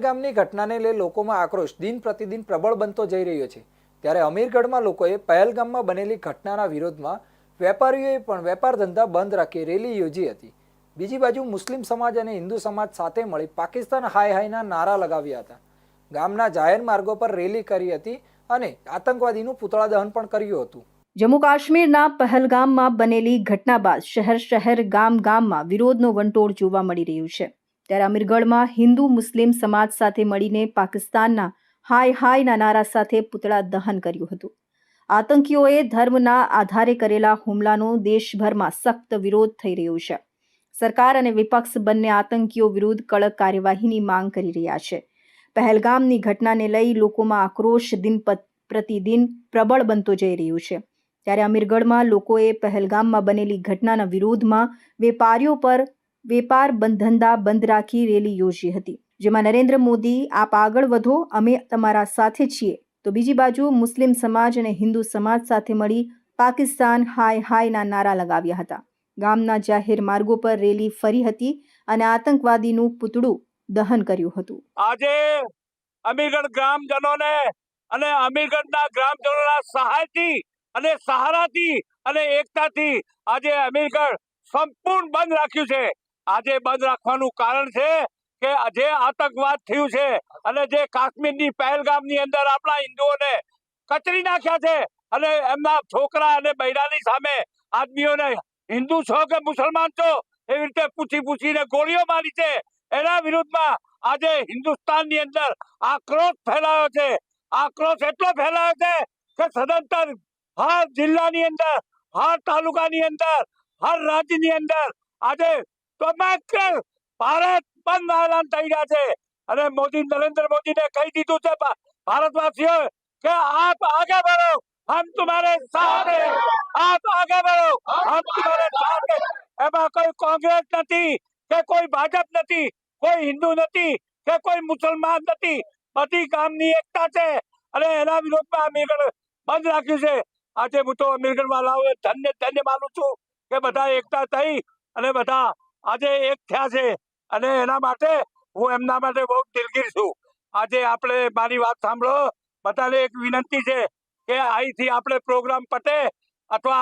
ગામની ઘટનાને લઈ લોકોમાં આક્રોશ. દિન પ્રતિદિન પ્રબળ બનતો જઈ રહ્યો છે. ત્યારે અમીરગઢમાં લોકોએ પહેલગામમાં બનેલી ઘટનાના વિરોધમાં વેપારીઓએ પણ વેપાર ધંધા બંધ રાખી રેલી યોજી હતી. બીજી બાજુ મુસ્લિમ સમાજ અને હિન્દુ સમાજ સાથે મળી પાકિસ્તાન હાય હાયના નારા લગાવ્યા હતા. ગામના જાહેર માર્ગો પર રેલી કરી હતી અને આતંકવાદીનું પુતળા દહન પણ કર્યું હતું. જમ્મુ કાશ્મીરના પહેલગામમાં બનેલી ઘટના બાદ શહેર શહેર ગામ ગામમાં વિરોધનો વંટોળ જોવા મળી રહ્યું છે. ત્યારે અમીરગઢમાં હિન્દુ, મુસ્લિમ સમાજ સાથે મળીને પાકિસ્તાનના હાય હાયના નારા સાથે પૂતળા દહન કર્યું હતું. આતંકીઓએ ધર્મના આધારે કરેલા હુમલાનો દેશભરમાં સખ્ત વિરોધ થઈ રહ્યો છે. સરકાર અને વિપક્ષ બંને આતંકીઓ વિરુદ્ધ કડક કાર્યવાહીની માંગ કરી રહ્યા છે. પહેલગામની ઘટનાને લઈ લોકોમાં આક્રોશ દિન પ્રતિદિન પ્રબળ બનતો જઈ રહ્યું છે. ત્યારે અમીરગઢમાં લોકોએ પહેલગામમાં બનેલી ઘટનાના વિરોધમાં વેપારીઓ પર વેપાર ધંધા બંધ રાખી રેલી યોજી હતી. જેમાં નરેન્દ્ર મોદી, આપ આગળ વધો, અમે તમારા સાથે છીએ. તો બીજી બાજુ મુસ્લિમ સમાજ અને હિન્દુ સમાજ સાથે મળી પાકિસ્તાન હાય હાયના નારા લગાવ્યા હતા. ગામના જાહેર માર્ગો પર રેલી ફરી હતી અને આતંકવાદીનું પૂતળું દહન કર્યું હતું. આજે અમીરગઢ ગ્રામજનોને અને અમીરગઢના ગ્રામજનોના સહાયથી અને સહારાથી અને એકતાથી આજે અમીરગઢ સંપૂર્ણ બંધ રાખ્યું છે. આજે બંધ રાખવાનું કારણ છે કે જે આતંકવાદ થયું છે. અને જે કાશ્મીરની પહેલગામની અંદર આપણા હિન્દુઓને કચરી નાખ્યા છે અને એમના છોકરા અને બૈરાની સામે આદમીઓને હિન્દુ છો કે મુસલમાન છો એવી રીતે પૂછી પૂછીને ગોળીઓ મારી છે. એના વિરુદ્ધમાં આજે હિન્દુસ્તાનની અંદર આક્રોશ ફેલાયો છે. આક્રોશ એટલો ફેલાયો છે કે સદંતર હર જિલ્લાની અંદર, હર તાલુકાની અંદર, હર રાજ્યની અંદર આજે તો માત્ર ભારત બંધ એલાન થઈ રહ્યા છે. અને મોદી, નરેન્દ્ર મોદીને કહી દીધું છે ભારતવાસીઓ, કે આપ આગે બઢો હમ તુમ્હારે સાથ આપ આગે બઢો હમ તુમ્હારે સાથ એમાં કોઈ કોંગ્રેસ નથી, કે કોઈ ભાજપ નથી, કોઈ હિન્દુ નથી, કે કોઈ મુસલમાન નથી. બધી ગામની એકતા છે. અને એના વિરોધમાં અમીરગઢ બંધ રાખ્યું છે. આજે હું તો અમીરગઢ વાળાઓને ધન્ય ધન્ય માનું છું કે બધા એકતા થઈ અને બધા આજે એક થયા છે અને એના માટે હું એમના માટે બહુ દિલગીર છું. આજે આપણે મારી વાત સાંભળો. બધાને એક વિનંતી છે કે અહીંથી આપણે પ્રોગ્રામ પતે અથવા